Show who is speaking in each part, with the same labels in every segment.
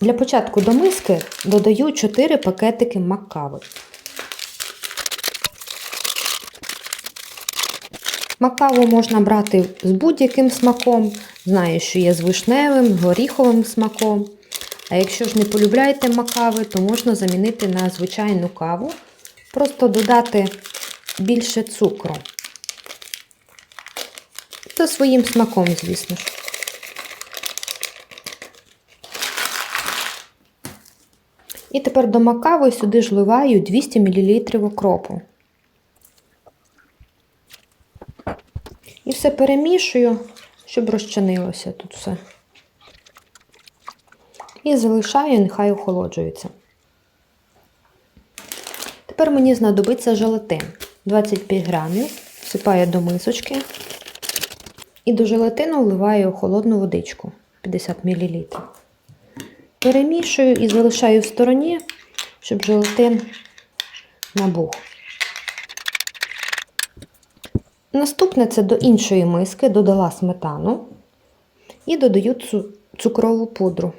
Speaker 1: Для початку до миски додаю 4 пакетики макави. Макаву можна брати з будь-яким смаком. Знаю, що є з вишневим, горіховим смаком. А якщо ж не полюбляєте макави, то можна замінити на звичайну каву, просто додати більше цукру. За своїм смаком, звісно ж. І тепер до макави сюди ж вливаю 200 мл окропу. І все перемішую, щоб розчинилося тут все. І залишаю, нехай охолоджується. Тепер мені знадобиться желатин 25 грамів, всипаю до мисочки. І до желатину вливаю холодну водичку 50 мл. Перемішую і залишаю в стороні, щоб желатин набух. Наступне це до іншої миски додала сметану і додаю цукрову пудру.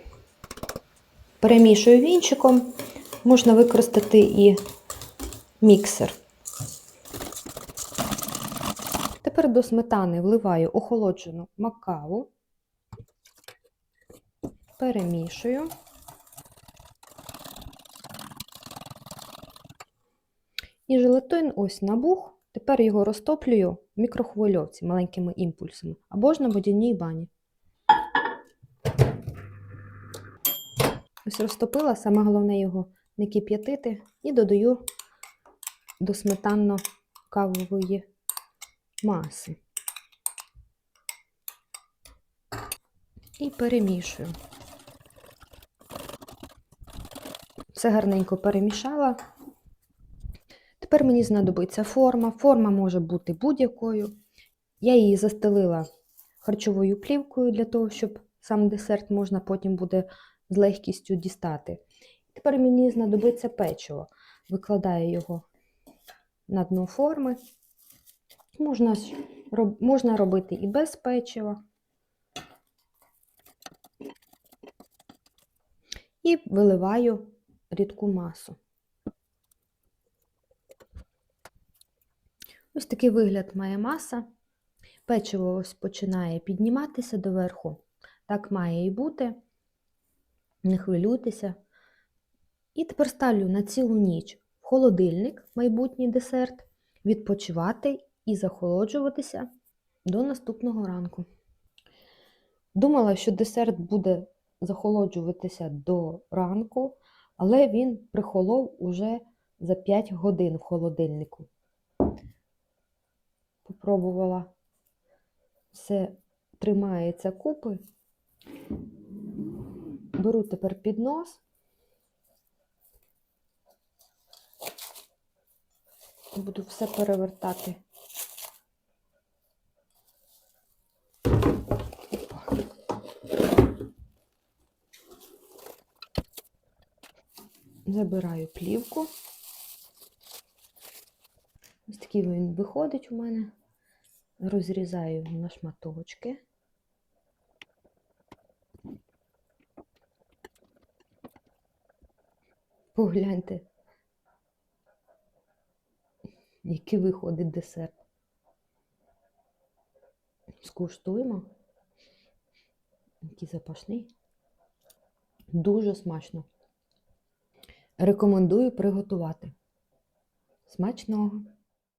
Speaker 1: Перемішую вінчиком, можна використати і міксер. Тепер до сметани вливаю охолоджену макаву, перемішую. І желатин ось набух. Тепер його розтоплюю в мікрохвильовці маленькими імпульсами або ж на водяній бані. Ось розтопила, саме головне його не кип'ятити і додаю до сметанно-кавової маси. І перемішую. Все гарненько перемішала. Тепер мені знадобиться форма. Форма може бути будь-якою. Я її застелила харчовою плівкою для того, щоб сам десерт можна потім буде з легкістю дістати. Тепер мені знадобиться печиво. Викладаю його на дно форми. Можна, можна робити і без печива. І виливаю рідку масу. Ось такий вигляд має маса. Печиво ось починає підніматися доверху. Так має і бути. Не хвилюйтеся. І тепер ставлю на цілу ніч в холодильник майбутній десерт, відпочивати і захолоджуватися до наступного ранку. Думала, що десерт буде захолоджуватися до ранку, але він прихолов уже за 5 годин в холодильнику. Попробувала все тримається купи. Беру тепер піднос. Буду все перевертати. Забираю плівку. Ось такий він виходить у мене. Розрізаю на шматочки. Погляньте, який виходить десерт. Скуштуємо. Який запашний. Дуже смачно. Рекомендую приготувати. Смачного!